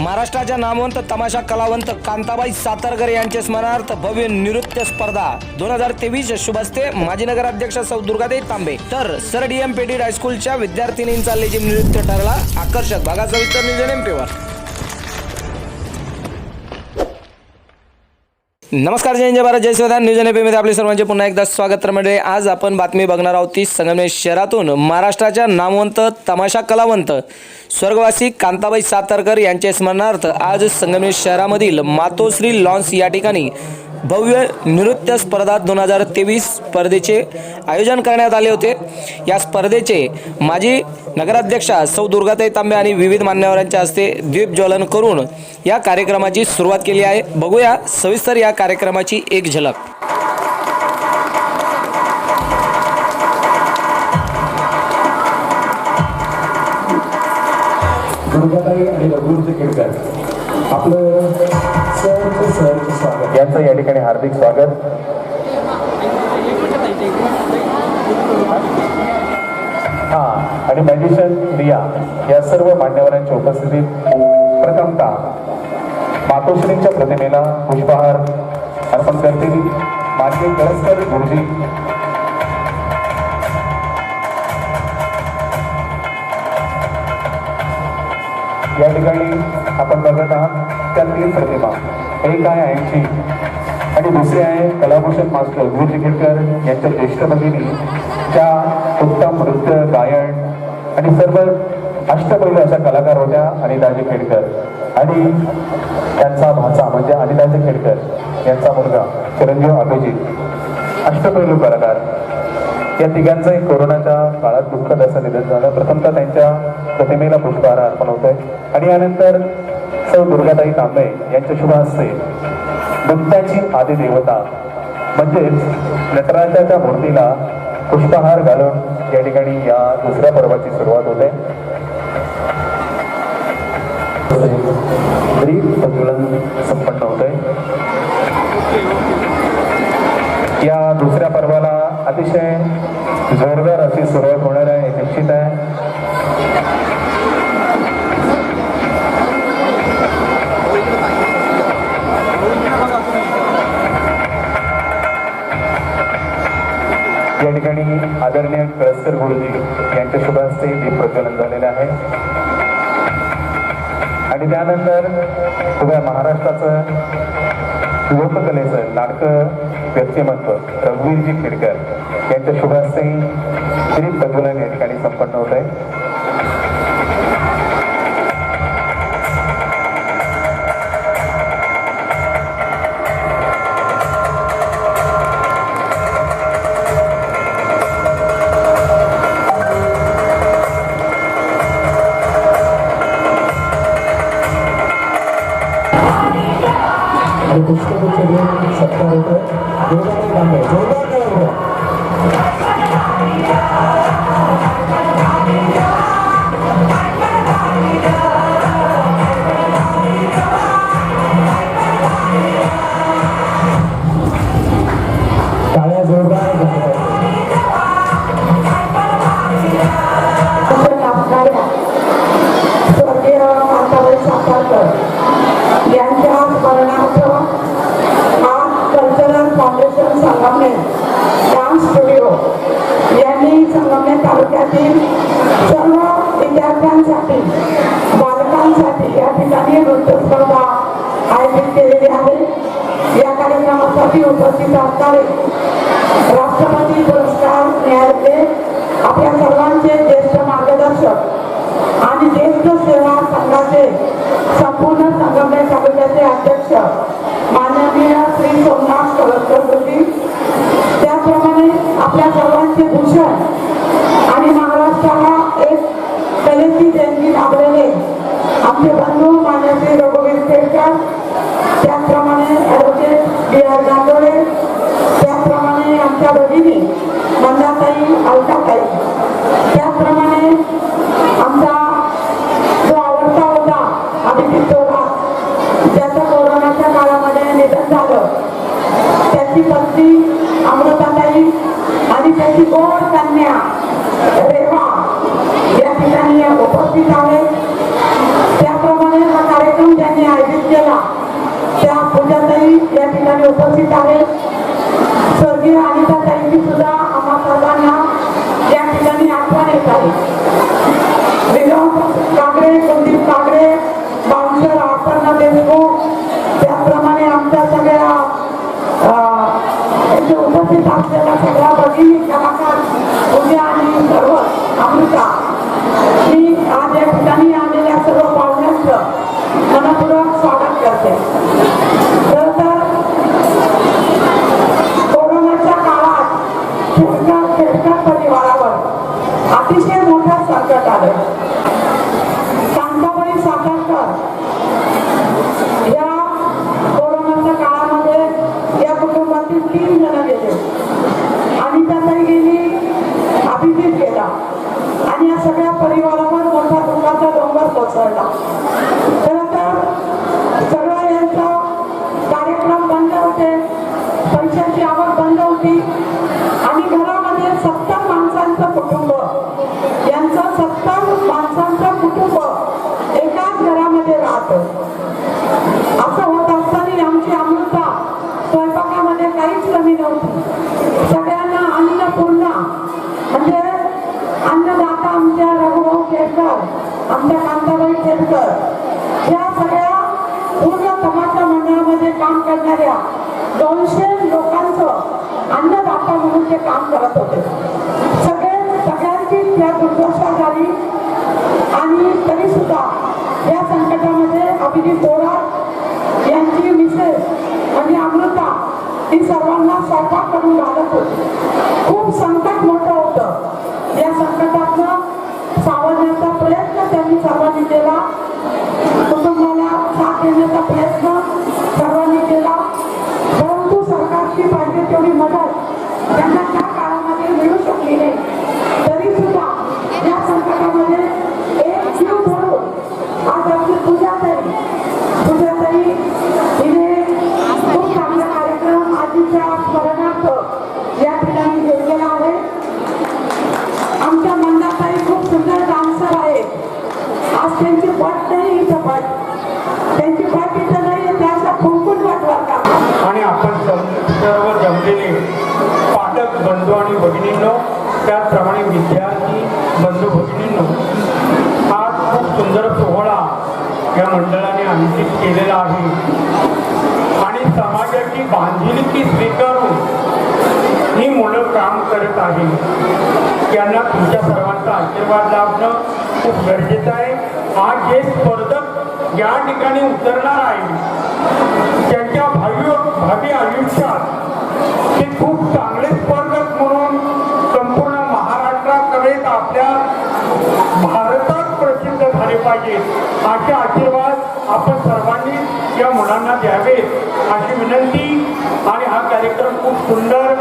महाराष्ट्राच्या नामवंत तमाशा कलावंत कांताबाई सातारकर यांच्या स्मरणार्थ भव्य नृत्य स्पर्धा. दोन हजार तेवीस शुभस्ते माजी नगराध्यक्ष सौ दुर्गादेवी तांबे. तर सर डी एम पेडीड हायस्कूलच्या विद्यार्थिनींचा लेजिम नृत्य ठरला. आकर्षक. भागा सविस्तर नियोजन एमपीवर नमस्कार जय जय भारत जय संविधान न्यूज एनमध्ये आपले सर्वांचे पुन्हा एकदा स्वागत. तर मंडळी आज आपण बातमी बघणार आहोत ती संगमनेर शहरातून महाराष्ट्राच्या नामवंत तमाशा कलावंत स्वर्गवासी कांताबाई सातारकर यांच्या स्मरणार्थ आज संगमनेर शहरामधील मातोश्री लॉन्स या ठिकाणी भव्य नृत्य स्पर्धा दोन हजार तेवीस स्पर्धेचे आयोजन करण्यात आले होते. या स्पर्धेचे माजी नगराध्यक्षा सौ दुर्गाताई तांबे आणि विविध मान्यवरांच्या हस्ते दीप ज्वलन करून या कार्यक्रमाची सुरुवात केली आहे. बघूया सविस्तर या कार्यक्रमाची एक झलक. यांचं या ठिकाणी हार्दिक स्वागत. हा आणि मॅजिशियन रिया या सर्व मान्यवरांच्या उपस्थितीत प्रथमता मातोश्रींच्या प्रतिमेला पुष्पहार अर्पण करतील मानवी कळसकर गुरुजी. या ठिकाणी आपण बघत आहात त्या तीन प्रतिमा. एक आहे ऐंशी. आणि दुसरी आहे कलाभूषण मास्टर गुरुजी खेडकर यांच्या ज्येष्ठ भगिनी त्या उत्तम नृत्य गायन आणि सर्व अष्टपैलू अशा कलाकार होत्या अनिताजी खेडकर. आणि त्यांचा भाचा म्हणजे अनिताजी खेडकर यांचा मुलगा चिरंजीव अभिजित. अष्टपैलू कलाकार. या तिघांचंही कोरोनाच्या काळात दुःखद असं निधन झालं. प्रथमतः त्यांच्या प्रतिमेला पुष्पहार अर्पण होत आहे आणि यानंतर सौ दुर्गाताई तांबे यांच्या शुभ हस्ते नृत्याची आदी देवता म्हणजेच नटराजाच्या मूर्तीला पुष्पहार घालून या ठिकाणी या दुसऱ्या पर्वाची सुरुवात होते. दीप यांच्या शुभ हस्ते दीप प्रज्वलन झालेले आहे. आणि त्यानंतर उभ्या महाराष्ट्राचं लोककलेचं लाडकं व्यक्तिमत्व रघुवीरजी खेडकर यांच्या शुभ हस्ते दीप प्रज्वलन या ठिकाणी संपन्न होत आहे. ठिकाणी स्पर्धा आयोजित केलेली आहे. या कार्यक्रमासाठी उपस्थित असणारे राष्ट्रपती पुरस्कार मिळाले आपल्या सर्वांचे ज्येष्ठ मार्गदर्शक आणि ज्येष्ठ सेवा संघाचे संपूर्ण संगमनेर तालुक्याचे अध्यक्ष माननीय श्री सोमनाथ कलकर होती त्याचप्रमाणे आपल्या सर्वांचे भूषण आपले बंधू मान्य रघुवीर केळकर त्याचप्रमाणे ॲडव्होकेट बी आर गांधोळे त्याचप्रमाणे आमच्या भगिनी मंदाताई अलकाताई त्याचप्रमाणे आमचा जो आवडता होता अभिजित थोरात ज्याचं कोरोनाच्या काळामध्ये निधन झालं त्याची पत्नी अमृताताई आणि त्याची गोड कन्या रेवा या ठिकाणी उपस्थित आहे इथे उपस्थित असलेल्या सगळ्या भगिनी कलाकार उद्या आणि सर्व अमृता. मी आज या ठिकाणी आलेल्या सर्व पाहुण्यांचं मनपूर्वक स्वागत करते. तर कोरोनाच्या काळात खेडकर खेडकर परिवारावर अतिशय मोठं संकट आलं. त्यांची आवक बंद होती. आणि घरामध्ये सत्तर माणसांचं कुटुंब. यांचं सत्तर माणसांचं कुटुंब एकाच घरामध्ये राहत. असं होत असताना आमची अमृता स्वयंपाकामध्ये काहीच कमी नव्हती. सगळ्यांना अन्नपूर्णा म्हणजे अन्नदाता आमच्या रघुभाऊ केळकर आमच्या कांताबाई केळकर या सगळ्या पूर्ण तमाशा मंडळामध्ये काम करणाऱ्या दोनशे लोकांचं अन्नदाता म्हणून ते काम करत होते. सगळे सगळ्यांची त्या दुर्दशा झाली आणि तरी सुद्धा या संकटामध्ये अभिजित थोरात यांची मिसेस आणि अमृता ही सर्वांना स्वयंपाक करून घालत होती खूप संकट मोठं बंधू आणि भगिनींनो त्याचप्रमाणे विद्यार्थी बंधू भगिनींनो हा खूप सुंदर सोहळा या मंडळाने आयोजित केलेला आहे. आणि समाजाची बांधिलकी स्वीकारून ही मुलं काम करत आहे त्यांना तुमच्या सर्वांचा आशीर्वाद लाभणं खूप गरजेचं आहे. आज जे स्पर्धक या ठिकाणी उतरणार आहे. त्यांच्या भावी भावी आयुष्यात ते खूप चांगले स्पर्धक म्हणून संपूर्ण महाराष्ट्राकडे आपल्या भारतात पाहिजे. असे आशीर्वाद आपण सर्वांनी या मुलांना द्यावेत अशी विनंती. आणि हा कार्यक्रम खूप सुंदर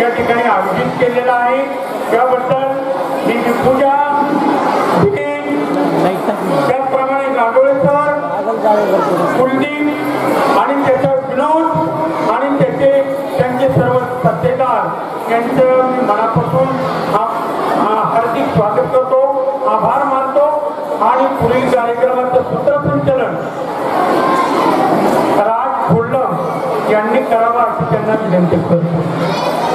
या ठिकाणी आयोजित केलेला आहे. त्याबद्दल मी पूजा त्याचप्रमाणे गाडोळे सर कुलदीप आणि त्याचा विनोद आणि त्याचे त्यांचे सर्व सत्तेदार यांचं मी मनापासून हार्दिक स्वागत करतो. आभार. पुढील कार्यक्रमाचं सूत्रसंचलन राज खोल्लम यांनी करावं अशी त्यांना विनंती करतो.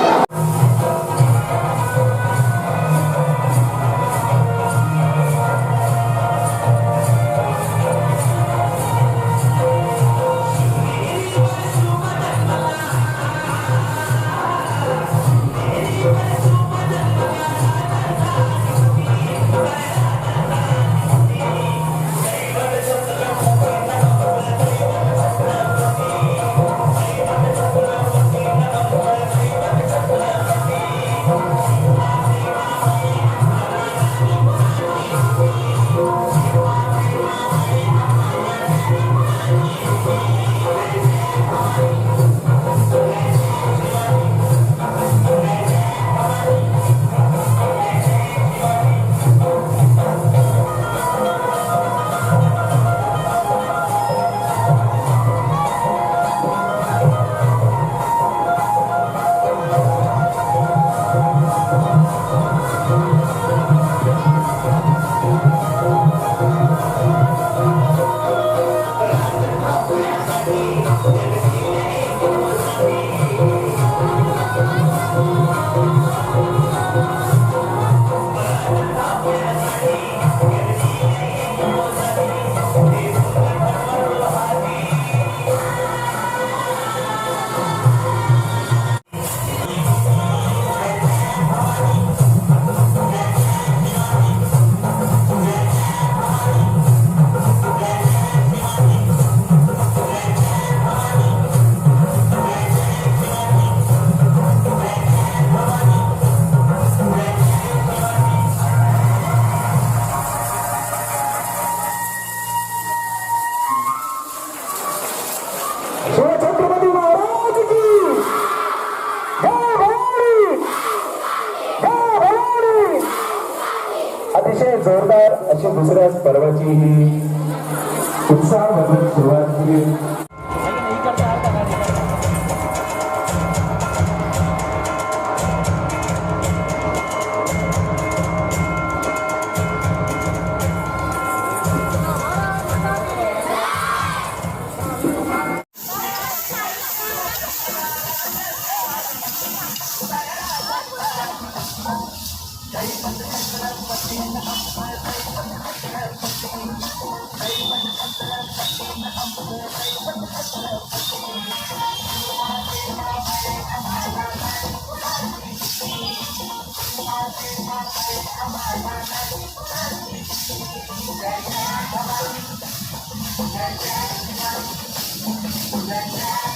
Yeah.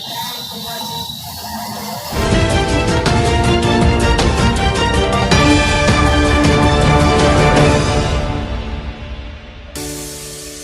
Thank you.